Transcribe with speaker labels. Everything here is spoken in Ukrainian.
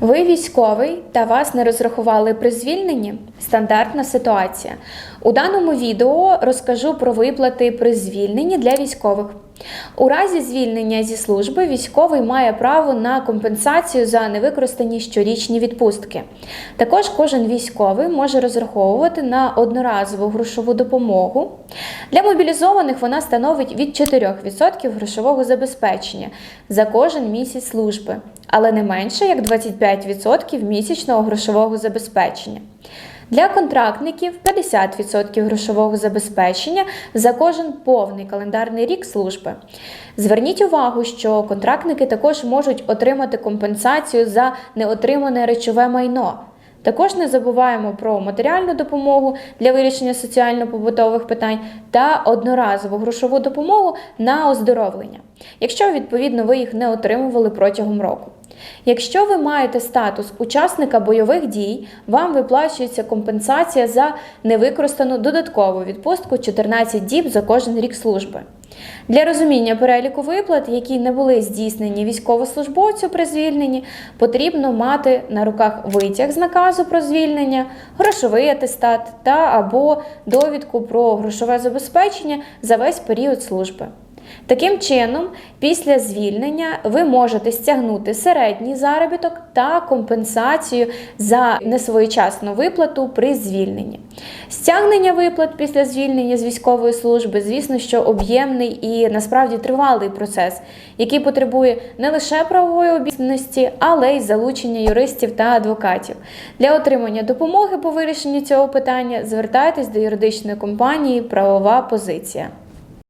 Speaker 1: Ви військовий та вас не розрахували при звільненні? Стандартна ситуація. У даному відео розкажу про виплати при звільненні для військових. У разі звільнення зі служби військовий має право на компенсацію за невикористані щорічні відпустки. Також кожен військовий може розраховувати на одноразову грошову допомогу. Для мобілізованих вона становить від 4% грошового забезпечення за кожен місяць служби, але не менше як 25% місячного грошового забезпечення. Для контрактників 50% грошового забезпечення за кожен повний календарний рік служби. Зверніть увагу, що контрактники також можуть отримати компенсацію за неотримане речове майно. Також не забуваємо про матеріальну допомогу для вирішення соціально-побутових питань та одноразову грошову допомогу на оздоровлення, якщо відповідно ви їх не отримували протягом року. Якщо ви маєте статус учасника бойових дій, вам виплачується компенсація за невикористану додаткову відпустку 14 діб за кожен рік служби. Для розуміння переліку виплат, які не були здійснені військовослужбовцю при звільненні, потрібно мати на руках витяг з наказу про звільнення, грошовий атестат та або довідку про грошове забезпечення за весь період служби. Таким чином, після звільнення ви можете стягнути середній заробіток та компенсацію за несвоєчасну виплату при звільненні. Стягнення виплат після звільнення з військової служби, звісно, що об'ємний і насправді тривалий процес, який потребує не лише правової обізнаності, але й залучення юристів та адвокатів. Для отримання допомоги по вирішенню цього питання звертайтесь до юридичної компанії Правова позиція.